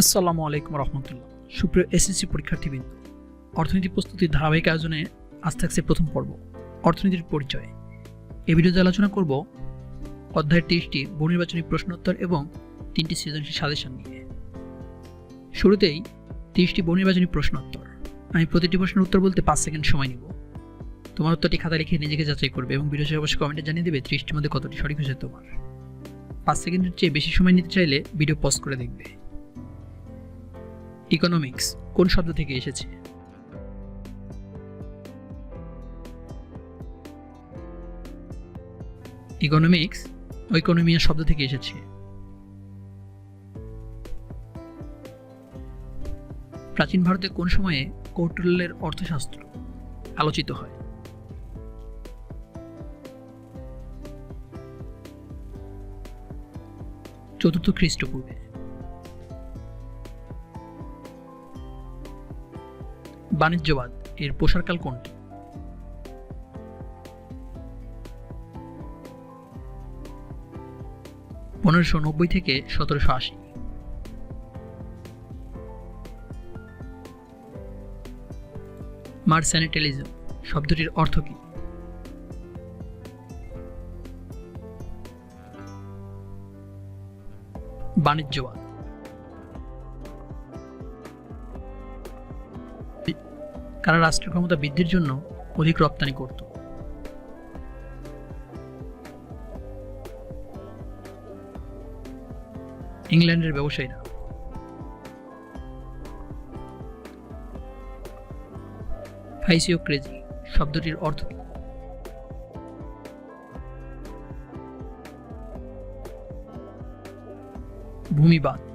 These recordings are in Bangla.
আসসালামু আলাইকুম রহমতুল্লাহ। সুপ্রিয় এসএসসি পরীক্ষার্থীবৃন্দ, অর্থনীতি প্রস্তুতির ধারাবাহিক আয়োজনে আজ থাকছে প্রথম পর্ব, অর্থনীতির পরিচয়। এই ভিডিওতে আলোচনা করব অধ্যায়ের তিরিশটি বহুনির্বাচনী প্রশ্নোত্তর এবং তিনটি সৃজনশীল সাজেশন নিয়ে। শুরুতেই তিরিশটি বহুনির্বাচনী প্রশ্নোত্তর। আমি প্রতিটি প্রশ্নের উত্তর বলতে পাঁচ সেকেন্ড সময় নিব। তোমার উত্তরটি খাতা লিখে নিজেকে যাচাই করবে এবং ভিডিও অবশ্যই কমেন্টে জানিয়ে দেবে ত্রিশটির মধ্যে কতটি সঠিক হয়েছে তোমার। পাঁচ সেকেন্ডের চেয়ে বেশি সময় নিতে চাইলে ভিডিও পজ করে দেখবে। ইকোনমিক্স কোন শব্দ থেকে এসেছে? ইকোনমিক্স ঐকোনমিয়া শব্দ থেকে এসেছে। প্রাচীন ভারতে কোন সময়ে কৌটল্যের অর্থশাস্ত্র আলোচিত হয়? চতুর্থ খ্রিস্টপূর্বে। বাণিজ্যবাদ এর প্রসারকাল কোনটি? পনেরোশো নব্বই থেকে সতেরোশো আশি। মার্সেনিটালিজম শব্দটির অর্থ কি? বাণিজ্যবাদ। কারা রাষ্ট্রের ক্ষমতা বৃদ্ধির জন্য অধিক রপ্তানি করত। ইংল্যান্ডের ব্যবসায়ীরা। ফাইসিও ক্রেজি শব্দটির অর্থ ভূমিবাদ।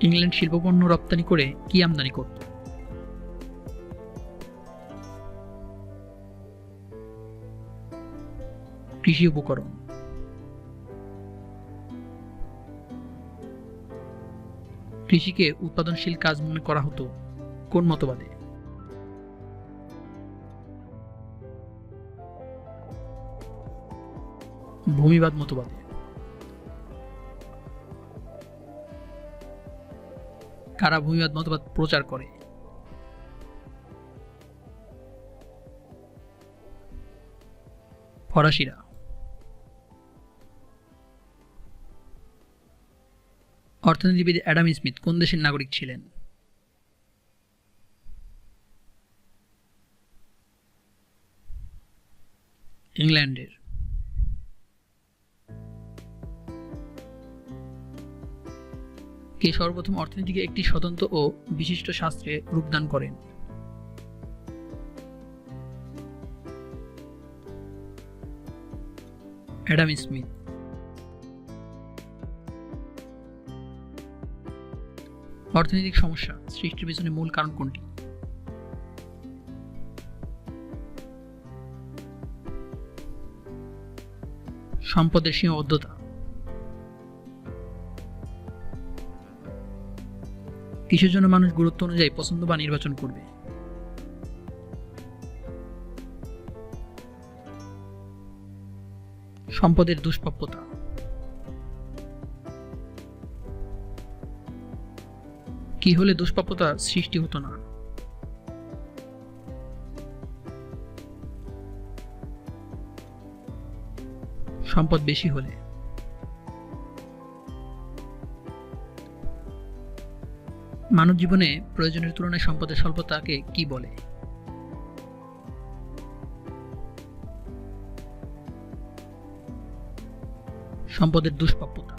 ইংল্যান্ড শিল্পপণ্য রপ্তানি করে কি আমদানি করত? কৃষি উপকরণ। কৃষিকে উৎপাদনশীল কাজ মনে করা হতো কোন মতবাদে? ভূমিবাদ মতবাদে। কারা ভূমিবাদ মতবাদ প্রচার করে। ফরাসিরা। অর্থনীতিবিদ অ্যাডাম স্মিথ কোন দেশের নাগরিক ছিলেন? ইংল্যান্ডের। কে সর্বপ্রথম অর্থনীতিকে একটি স্বতন্ত্র ও বিশিষ্ট শাস্ত্রে রূপদান করেন। Adam Smith. অর্থনৈতিক সমস্যা সৃষ্টির পিছনে মূল কারণ কোনটি? সম্পদের সীমাবদ্ধতা। কিসের জন্য মানুষ গুরুত্ব অনুযায়ী পছন্দ বা নির্বাচন করবে? সম্পদের দুষ্প্রাপ্যতা। কি হলে দুষ্প্রাপ্যতা সৃষ্টি হতো না? সম্পদ বেশি হলে। মানব জীবনে প্রয়োজনের তুলনায় সম্পদের স্বল্পতাকে কি বলে? সম্পদের দুষ্প্রাপ্যতা।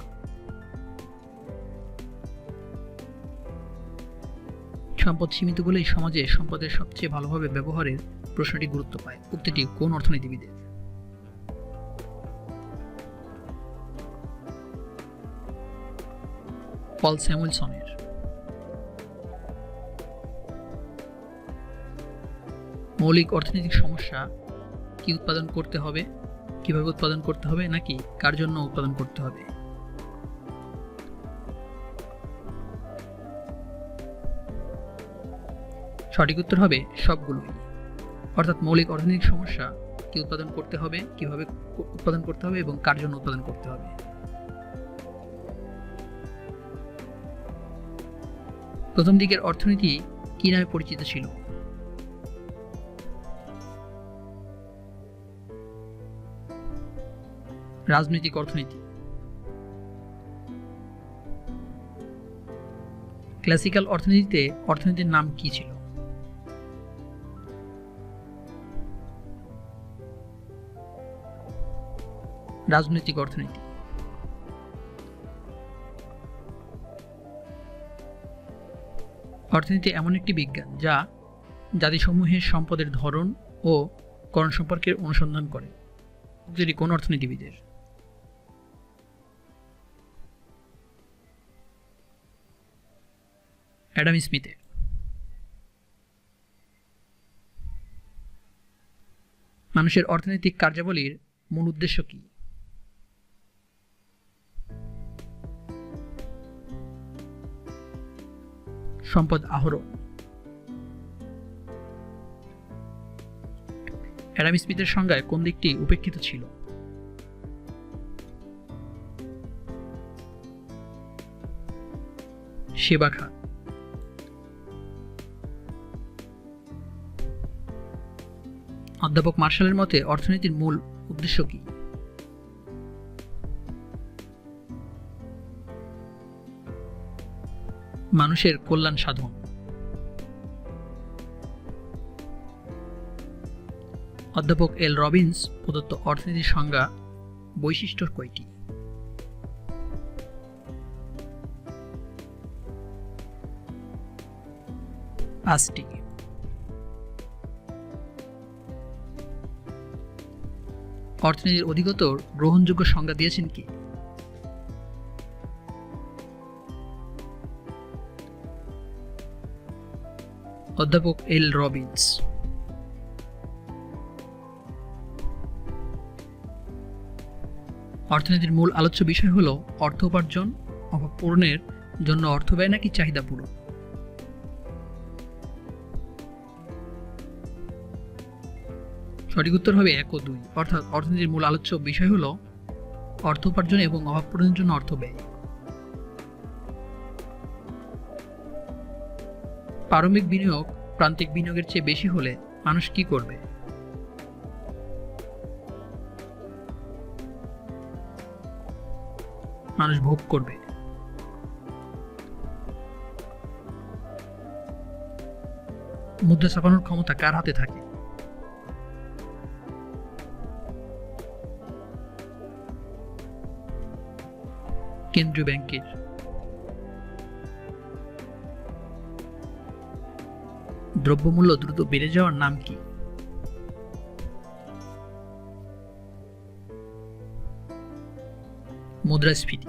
সম্পদ সীমিত বলেই সমাজে সম্পদের সবচেয়ে ভালোভাবে ব্যবহারের প্রশ্নটি গুরুত্ব পায়। উক্তিটি কোন অর্থনীতিবিদের? পল স্যামুয়েলসনের। মৌলিক অর্থনৈতিক সমস্যা কি উৎপাদন করতে হবে, কীভাবে উৎপাদন করতে হবে, নাকি কার জন্য উৎপাদন করতে হবে? সঠিক উত্তর হবে সবগুলোই। অর্থাৎ মৌলিক অর্থনৈতিক সমস্যা কি উৎপাদন করতে হবে, কীভাবে উৎপাদন করতে হবে এবং কার জন্য উৎপাদন করতে হবে। প্রথম দিকের অর্থনীতি কি নামে পরিচিত ছিল? রাজনৈতিক অর্থনীতি। ক্লাসিক্যাল অর্থনীতিতে অর্থনীতির নাম কি ছিল? রাজনৈতিক অর্থনীতি। অর্থনীতি এমন একটি বিজ্ঞান যা জাতিসমূহের সম্পদের ধরন ও করণ সম্পর্কের অনুসন্ধান করে। যদি কোন অর্থনীতিবিদের অ্যাডাম স্মিথের। মানুষের অর্থনৈতিক কার্যাবলীর মূল উদ্দেশ্য কি? সম্পদ আহরণ। অ্যাডাম স্মিথের সংজ্ঞায় কোন দিকটি উপেক্ষিত ছিল? সেবা খাত অধ্যাপক মার্শালের মতে অর্থনীতির মূল উদ্দেশ্য কি? মানুষের কল্যাণ সাধন। অধ্যাপক এল রবিন্স প্রদত্ত অর্থনীতির সংজ্ঞা বৈশিষ্ট্য কয়টি? পাঁচটি। অর্থনীতির অধিকতর গ্রহণযোগ্য সংজ্ঞা দিয়েছেন কি? অধ্যাপক এল রবিন্স। অর্থনীতির মূল আলোচ্য বিষয় হল অর্থ উপার্জন, অভাব পূরণের জন্য অর্থ ব্যয় নাকি চাহিদা পূরণ? সঠিক উত্তর হবে এক ও দুই। অর্থাৎ অর্থনীতির মূল আলোচ্য বিষয় হল অর্থ উপার্জন এবং অভাব পূরণের জন্য অর্থ ব্যয়। প্রারম্ভিক বিনিয়োগ প্রান্তিক বিনিয়োগের চেয়ে বেশি হলে মানুষ কি করবে? মানুষ ভোগ করবে। মুদ্রা ছাপানোর ক্ষমতা কার হাতে থাকে? কেন্দ্রীয় ব্যাংকের। দ্রব্যমূল্য দ্রুত বেড়ে যাওয়ার নাম কি? মুদ্রাস্ফীতি।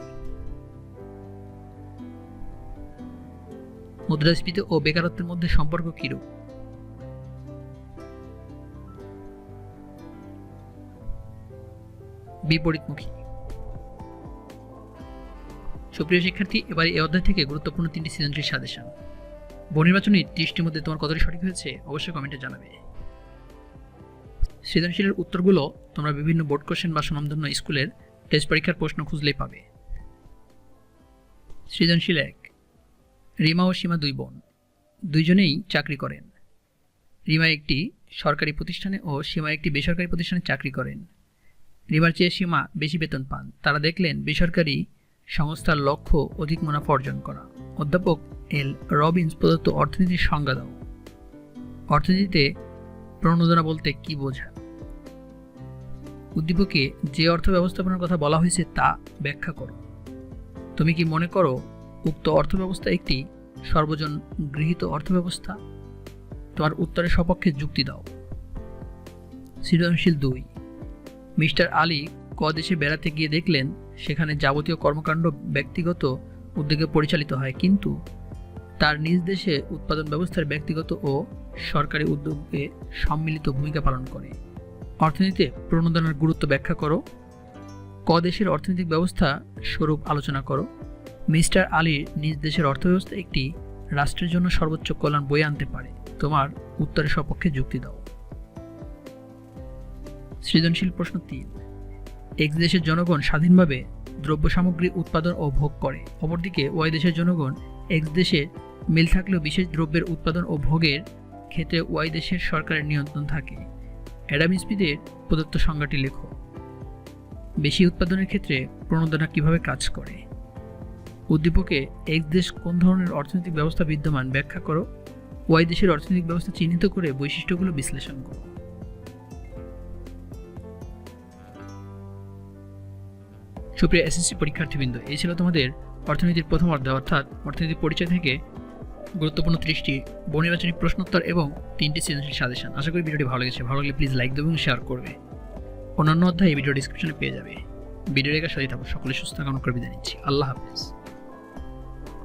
মুদ্রাস্ফীতি ও বেকারত্বের মধ্যে সম্পর্ক কিরূপ? বিপরীতমুখী। সুপ্রিয় শিক্ষার্থী, এবার এই অধ্যায় থেকে গুরুত্বপূর্ণ তিনটি সৃজনশীল সাজেশন। বহুনির্বাচনী ত্রিশটির মধ্যে তোমার কতটি সঠিক হয়েছে, অবশ্যই কমেন্টে জানাবে। সৃজনশীলের উত্তরগুলো তোমরা বিভিন্ন বোর্ড কোশ্চেন বা সুনামধন্য স্কুলের টেস্ট পরীক্ষার প্রশ্ন খুঁজলেই পাবে। সৃজনশীল এক, রিমা ও সীমা দুই বোন। দুইজনেই চাকরি করেন। রিমা একটি সরকারি প্রতিষ্ঠানে ও সীমা একটি বেসরকারি প্রতিষ্ঠানে চাকরি করেন। রিমার চেয়ে সীমা বেশি বেতন পান। তারা দেখলেন বেসরকারি সংস্থার লক্ষ্য অধিক মুনাফা অর্জন করা। অধ্যাপক এল রবিন্স প্রদত্ত অর্থনীতির সংজ্ঞা দাও। অর্থনীতিতে প্রণোদনা বলতে কি বোঝা উদ্দীপকে যে অর্থ ব্যবস্থাপনার কথা বলা হয়েছে তা ব্যাখ্যা করো। তুমি কি মনে করো উক্ত অর্থব্যবস্থা একটি সর্বজন গৃহীত অর্থব্যবস্থা? তোমার উত্তরের সপক্ষে যুক্তি দাও। সৃজনশীল দুই। মিস্টার আলী ক দেশে বেড়াতে গিয়ে দেখলেন সেখানে যাবতীয় কর্মকাণ্ড ব্যক্তিগত উদ্যোগে পরিচালিত হয়, কিন্তু তার নিজ দেশে উৎপাদন ব্যবস্থার ব্যক্তিগত ও সরকারি উদ্যোগে সম্মিলিত ভূমিকা পালন করে। অর্থনীতিতে প্রণোদনার গুরুত্ব ব্যাখ্যা করো। ক দেশের অর্থনৈতিক ব্যবস্থা স্বরূপ আলোচনা করো। মিস্টার আলীর নিজ দেশের অর্থব্যবস্থা একটি রাষ্ট্রের জন্য সর্বোচ্চ কল্যাণ বয়ে আনতে পারে। তোমার উত্তরের সপক্ষে যুক্তি দাও। সৃজনশীল প্রশ্ন তিন। এক্স দেশের জনগণ স্বাধীনভাবে দ্রব্য সামগ্রী উৎপাদন ও ভোগ করে। অপরদিকে ওয়াই দেশের জনগণ এক্স দেশে মিল থাকলেও বিশেষ দ্রব্যের উৎপাদন ও ভোগের ক্ষেত্রে ওয়াই দেশের সরকারের নিয়ন্ত্রণ থাকে। অ্যাডাম স্মিথের প্রদত্ত সংজ্ঞাটি লেখো। বেশি উৎপাদনের ক্ষেত্রে প্রণোদনা কীভাবে কাজ করে? উদ্দীপকে এক দেশ কোন ধরনের অর্থনৈতিক ব্যবস্থা বিদ্যমান ব্যাখ্যা করো। ওয়াই দেশের অর্থনৈতিক ব্যবস্থা চিহ্নিত করে বৈশিষ্ট্যগুলো বিশ্লেষণ করো। সুপ্রিয় এসএসসি পরীক্ষার্থীবৃন্দ, এই ছিল তোমাদের অর্থনীতির প্রথম অর্ধে অর্থাৎ অর্থনীতির পরিচয় থেকে গুরুত্বপূর্ণ ত্রিশটি বহুনির্বাচনী প্রশ্নোত্তর এবং তিনটি সৃজনশীল সাজেশন। আশা করি ভিডিওটি ভালো লেগেছে। ভালো লাগলে প্লিজ লাইক দেবে এবং শেয়ার করবে। অন্যান্য অধ্যায় এই ভিডিও ডিসক্রিপশনে পেয়ে যাবে। ভিডিও রেখা সাথে থাকব সকলে সুস্থ কামনা করে বিদায় নিচ্ছি। আল্লাহ হাফেজ।